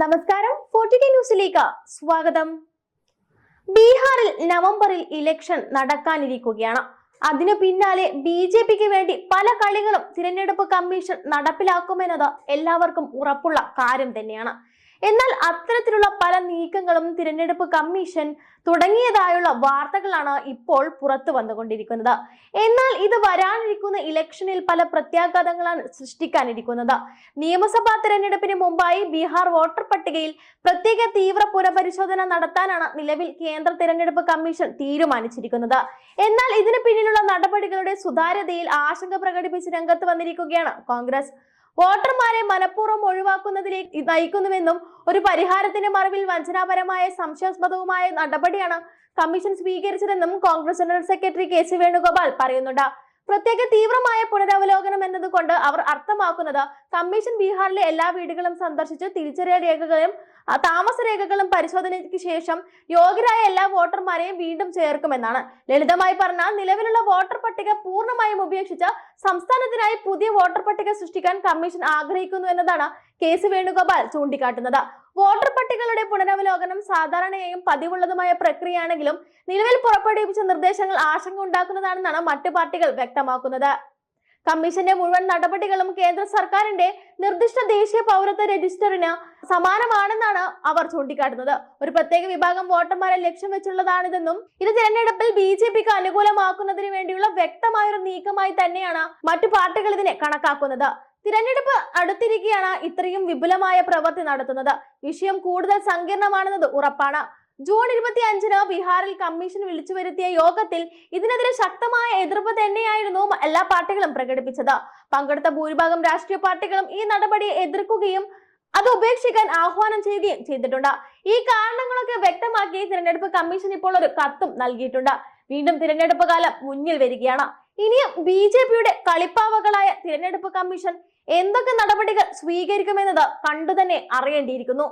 നമസ്കാരം. ഫോർട്ടി ന്യൂസിലേക്ക് സ്വാഗതം. ബീഹാറിൽ നവംബറിൽ ഇലക്ഷൻ നടക്കാനിരിക്കുകയാണ്. അതിനു പിന്നാലെ ബി ജെ പിക്ക് വേണ്ടി പല കളികളും തിരഞ്ഞെടുപ്പ് കമ്മീഷൻ നടപ്പിലാക്കുമെന്നത് എല്ലാവർക്കും ഉറപ്പുള്ള കാര്യം തന്നെയാണ്. എന്നാൽ അത്തരത്തിലുള്ള പല നീക്കങ്ങളും തിരഞ്ഞെടുപ്പ് കമ്മീഷൻ തുടങ്ങിയതായുള്ള വാർത്തകളാണ് ഇപ്പോൾ പുറത്തു വന്നുകൊണ്ടിരിക്കുന്നത്. എന്നാൽ ഇത് വരാനിരിക്കുന്ന ഇലക്ഷനിൽ പല പ്രത്യാഘാതങ്ങളാണ് സൃഷ്ടിക്കാനിരിക്കുന്നത്. നിയമസഭാ തിരഞ്ഞെടുപ്പിന് മുമ്പായി ബീഹാർ വോട്ടർ പട്ടികയിൽ പ്രത്യേക തീവ്ര പുനഃപരിശോധന നടത്താനാണ് നിലവിൽ കേന്ദ്ര തിരഞ്ഞെടുപ്പ് കമ്മീഷൻ തീരുമാനിച്ചിരിക്കുന്നത്. എന്നാൽ ഇതിന് പിന്നിലുള്ള നടപടികളുടെ സുതാര്യതയിൽ ആശങ്ക പ്രകടിപ്പിച്ച് രംഗത്ത് വന്നിരിക്കുകയാണ് കോൺഗ്രസ്. വോട്ടർമാരെ മനഃപൂർവം ഒഴിവാക്കുന്നതിലേക്ക് നയിക്കുന്നുവെന്നും ഒരു പരിഹാരത്തിന്റെ മറവിൽ വഞ്ചനാപരമായ സംശയാസ്പദവുമായ നടപടിയാണ് commission സ്വീകരിച്ചതെന്നും Congress general secretary K C Venugopal പറയുന്നുണ്ട്. പ്രത്യേക തീവ്രമായ പുനരവലോകനം എന്നതുകൊണ്ട് അവർ അർത്ഥമാക്കുന്നത് കമ്മീഷൻ ബീഹാറിലെ എല്ലാ വീടുകളും സന്ദർശിച്ച് തിരിച്ചറിയൽ രേഖകളും ആ, താമസരേഖകളും പരിശോധനയ്ക്ക് ശേഷം യോഗ്യരായ എല്ലാ വോട്ടർമാരെയും വീണ്ടും ചേർക്കുമെന്നാണ്. ലളിതമായി പറഞ്ഞാൽ നിലവിലുള്ള വോട്ടർ പട്ടിക പൂർണമായും ഉപേക്ഷിച്ച സംസ്ഥാനത്തിനായി പുതിയ വോട്ടർ പട്ടിക സൃഷ്ടിക്കാൻ കമ്മീഷൻ ആഗ്രഹിക്കുന്നു എന്നതാണ് കെ സി വേണുഗോപാൽ ചൂണ്ടിക്കാട്ടുന്നത്. വോട്ടർ പട്ടികകളുടെ പുനരവലോകനം സാധാരണയായും പതിവുള്ളതുമായ പ്രക്രിയയാണെങ്കിലും നിലവിൽ പുറപ്പെടുവിച്ച നിർദ്ദേശങ്ങൾ ആശങ്ക ഉണ്ടാക്കുന്നതാണെന്നാണ് മറ്റു പാർട്ടികൾ വ്യക്തമാക്കുന്നത്. കമ്മീഷന്റെ മുഴുവൻ നടപടികളും കേന്ദ്ര സർക്കാരിന്റെ നിർദ്ദിഷ്ട ദേശീയ പൗരത്വ രജിസ്റ്ററിന് സമാനമാണെന്നാണ് അവർ ചൂണ്ടിക്കാട്ടുന്നത്. ഒരു പ്രത്യേക വിഭാഗം വോട്ടർമാരെ ലക്ഷ്യം വെച്ചുള്ളതാണിതെന്നും ഇത് തിരഞ്ഞെടുപ്പിൽ ബി ജെ പിക്ക് അനുകൂലമാക്കുന്നതിന് വേണ്ടിയുള്ള വ്യക്തമായ ഒരു നീക്കമായി തന്നെയാണ് മറ്റു പാർട്ടികൾ ഇതിനെ കണക്കാക്കുന്നത്. തിരഞ്ഞെടുപ്പ് അടുത്തിരിക്കെയാണ് ഇത്രയും വിപുലമായ പ്രവൃത്തി നടത്തുന്നത്. വിഷയം കൂടുതൽ സങ്കീർണമാണെന്നത് ഉറപ്പാണ്. ജൂൺ ഇരുപത്തി അഞ്ചിന് ബീഹാറിൽ കമ്മീഷൻ വിളിച്ചു വരുത്തിയ യോഗത്തിൽ ഇതിനെതിരെ ശക്തമായ എതിർപ്പ് തന്നെയായിരുന്നു എല്ലാ പാർട്ടികളും പ്രകടിപ്പിച്ചത്. പങ്കെടുത്ത ഭൂരിഭാഗം രാഷ്ട്രീയ പാർട്ടികളും ഈ നടപടിയെ എതിർക്കുകയും അത് ഉപേക്ഷിക്കാൻ ആഹ്വാനം ചെയ്യുകയും ചെയ്തിട്ടുണ്ട്. ഈ കാരണങ്ങളൊക്കെ വ്യക്തമാക്കി തിരഞ്ഞെടുപ്പ് കമ്മീഷൻ ഇപ്പോൾ ഒരു കത്തും നൽകിയിട്ടുണ്ട്. വീണ്ടും തിരഞ്ഞെടുപ്പ് കാലം മുന്നിൽ വരികയാണ്. ഇനിയും ബി ജെ പിയുടെ കളിപ്പാവകളായ തിരഞ്ഞെടുപ്പ് കമ്മീഷൻ എന്തൊക്കെ നടപടികൾ സ്വീകരിക്കുമെന്നത് കണ്ടുതന്നെ അറിയേണ്ടിയിരിക്കുന്നു.